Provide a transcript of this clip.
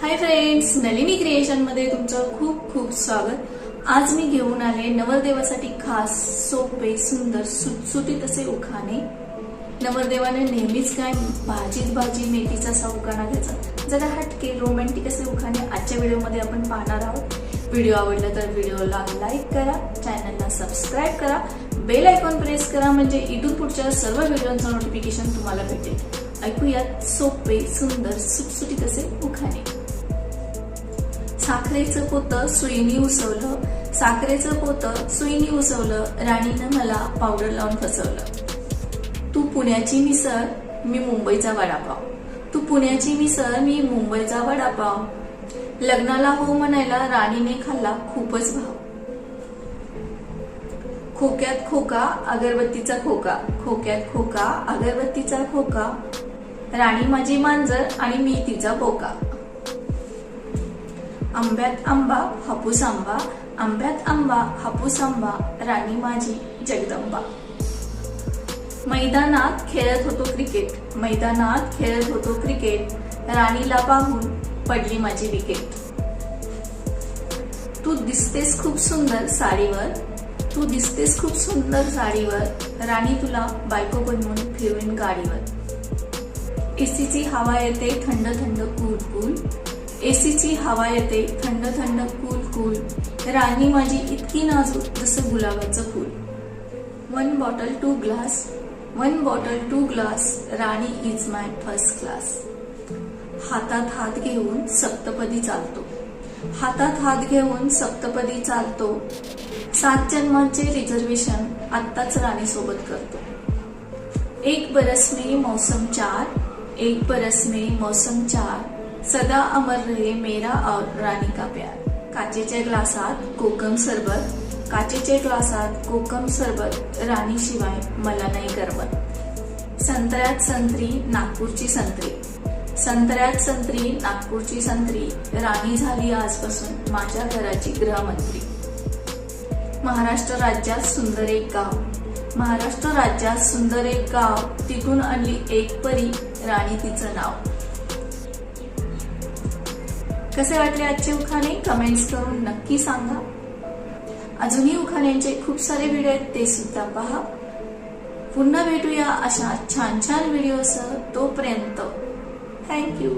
Hi friends Nalini क्रिएशनमध्ये तुमचं खूप खूप स्वागत. आज मी घेऊन आले नवरदेवासाठी खास सोपे सुंदर सुटसुटीत असे उखाणे. नवरदेवाने नेहमीच काय भाजीत भाजी मेथीचा असा उखाणा घ्यायचा. जरा हटके रोमॅन्टिक असे उखाणे आजच्या व्हिडिओमध्ये आपण पाहणार आहोत. व्हिडिओ आवडला तर व्हिडिओला लाईक करा चॅनलला सबस्क्राईब करा. बेल आयकॉन प्रेस करा म्हणजे इथून पुढच्या सर्व व्हिडिओचं नोटिफिकेशन तुम्हाला भेटेल. ऐकूयात सोपे सुंदर सुटसुटीत असे उखाणे. साखरेचं पोतं सुईनी उसवलं साखरेचं पोतं सुईनी उसवलं राणीनं मला पावडर लावून फसवलं. तू पुण्याची मिसळ मी मुंबईचा वडापाव. तू पुण्याची मिसळ मी मुंबईचा वडापाव. लग्नाला हो म्हणायला राणीने खाल्ला खूपच भाव. खोक्यात खोका अगरबत्तीचा खोका. खोक्यात खोका अगरबत्तीचा खोका. राणी माझी मांजर आणि मी तिचा बोका आंब्यात आंबा हापूस आंबा आंब्यात आंबा हापूस आंबा राणी माझी जगदंबा. मैदानात खेळत होतो क्रिकेट मैदानात खेळत होतो क्रिकेट राणीला पाहून पडली माझी विकेट. तू दिसतेस खूप सुंदर साडीवर तू दिसतेस खूप सुंदर साडीवर राणी तुला बायको बनवून फिरवीन गाडीवर. एसीची हवा येते थंड थंड कूल कूल एसीची हवा येते थंड थंड कूल कूल राणी माझी इतकी नाजूक जसं गुलाबाचं फूल. One bottle two glass one bottle two glass Rani is my first class हातात हात घेऊन सप्तपदी चालतो. हातात हात घेऊन सप्तपदी चालतो. सात जन्मांचे रिझर्वेशन आत्ताच राणीसोबत करतो. एक बरस मे मौसम चार एक बरस में मौसम चार सदा अमर रहे मेरा और रानी का प्यार। काचेच्या ग्लासात कोकम सरबत काचेच्या ग्लासात कोकम सरबत राणी शिवाय मला नाही करमत। संत्र्यात संत्री नागपूरची संत्री। संत्र्यात संत्री नागपूरची संत्री राणी झाली आजपासून माझ्या घराची गृहमंत्री। महाराष्ट्र राज्यात सुंदर एक गाव। महाराष्ट्र राज्यात सुंदर एक गाव तिथून आणली एक परी राणी तिचं नाव. कसे वाटले आजचे उखाणे? कमेंट्स करून नक्की सांगा. अजूनही उखाण्यांचे खूप सारे व्हिडिओ आहेत ते सुद्धा पहा. पुन्हा भेटूया अशा छान छान व्हिडिओसह तोपर्यंत थँक्यू